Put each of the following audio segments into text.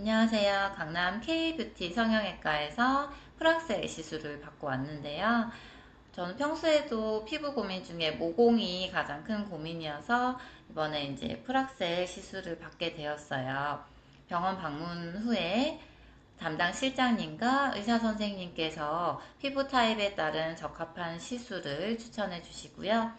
안녕하세요. 강남 K뷰티 성형외과에서 프락셀 시술을 받고 왔는데요. 저는 평소에도 피부 고민 중에 모공이 가장 큰 고민이어서 이번에 이제 프락셀 시술을 받게 되었어요. 병원 방문 후에 담당 실장님과 의사 선생님께서 피부 타입에 따른 적합한 시술을 추천해 주시고요.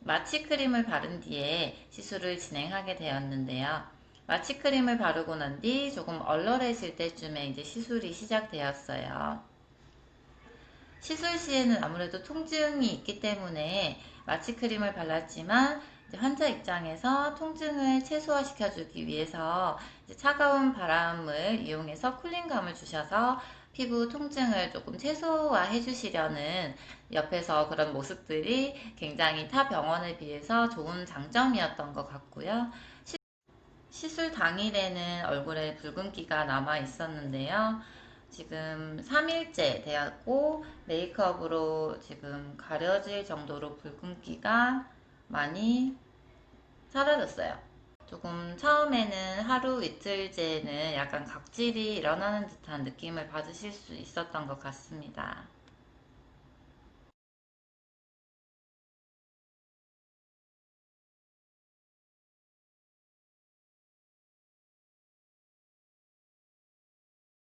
마취 크림을 바른 뒤에 시술을 진행하게 되었는데요. 마취 크림을 바르고 난 뒤 조금 얼얼해질 때쯤에 이제 시술이 시작되었어요. 시술 시에는 아무래도 통증이 있기 때문에 마취 크림을 발랐지만 환자 입장에서 통증을 최소화시켜주기 위해서 차가운 바람을 이용해서 쿨링감을 주셔서 피부 통증을 조금 최소화해 주시려는 옆에서 그런 모습들이 굉장히 타 병원에 비해서 좋은 장점이었던 것 같고요. 시술 당일에는 얼굴에 붉은기가 남아 있었는데요. 지금 3일째 되었고 메이크업으로 지금 가려질 정도로 붉은기가 많이 사라졌어요. 조금 처음에는 하루 이틀째는 약간 각질이 일어나는 듯한 느낌을 받으실 수 있었던 것 같습니다.